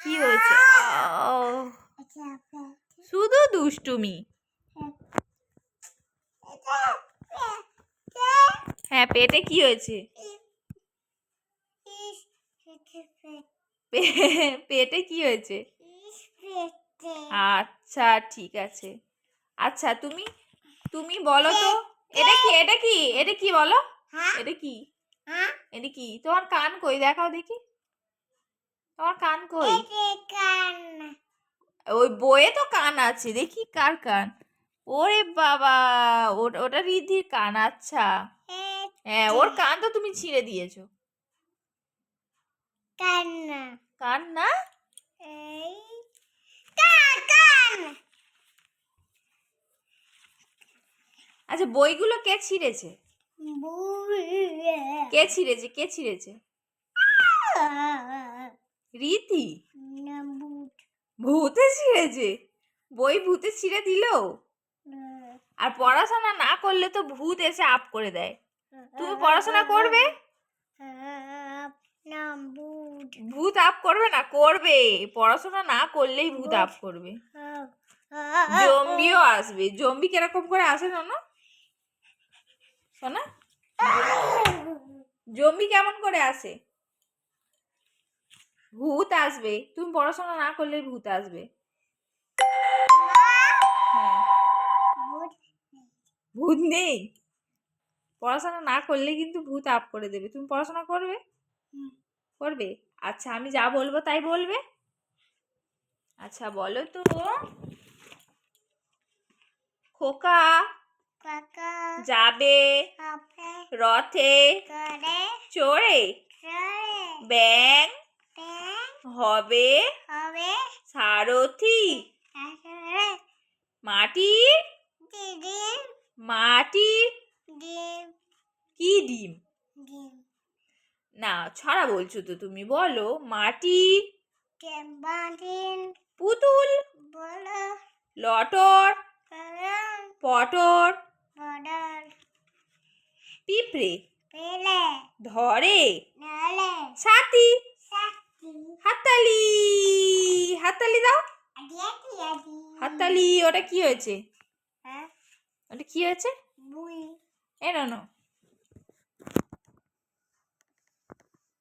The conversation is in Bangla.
কি হয়েছে? শুধু দুষ্টুমি। হ্যাঁ পেটে কি হয়েছে? পেটে কি হয়েছে? আচ্ছা ঠিক আছে। আচ্ছা তুমি তুমি বলো তো এটা কি এটা কি এটা কি বলো? এটা কি? এটা কি? তোমার কান কই? দেখাও দেখি। তোমার কান কই? কান। ওই বইয়ে তো কান আছে দেখি কার কান। ওরে বাবা ওটা রিধির কান আচ্ছা। হ্যাঁ ওর কান তো তুমি ছিঁড়ে দিয়েছ। কান না। আচ্ছা বইগুলো কে ছিঁড়েছে? কে ছিঁড়েছে? কে ছিঁড়েছে? রীতি? ভূতে। ছিঁড়েছে? বই ভূতে ছিঁড়ে দিলো? আর পড়াশোনা না করলে তো ভূত এসে আপ করে দেয়। তুমি পড়াশোনা করবে? ভূত। আপ করবে না? করবে। পড়াশোনা না করলেই ভূত আপ করবে। জম্বিও আসবে। জম্বি কীরকম করে আসে শোনো? শোনা জম্বি কেমন করে আসে? ভূত আসবে। তুমি পড়াশোনা না করলেই ভূত আসবে। হ্যাঁ। ভূত নেই। পড়াশোনা না করলে কিন্তু ভূত আপ করে দেবে। তুমি পড়াশোনা করবে? করবে? আচ্ছা আমি যা বলব তাই বলবে? আচ্ছা বলো তো। খোকা যাবে। রথে চড়ে ব্যাং হবে হবে। সারথি। মাটির মাটির কি ডিম? না ছড়া বলছো তো তুমি বলো। মাটির পুতুল। লটর। পটর। পিঁপড়ে। ধরে ছাতি হাততালি হাততালি দাও হাততালি ওটা কি হয়েছে? হ্যাঁ। ওটা কি হয়েছে? এ না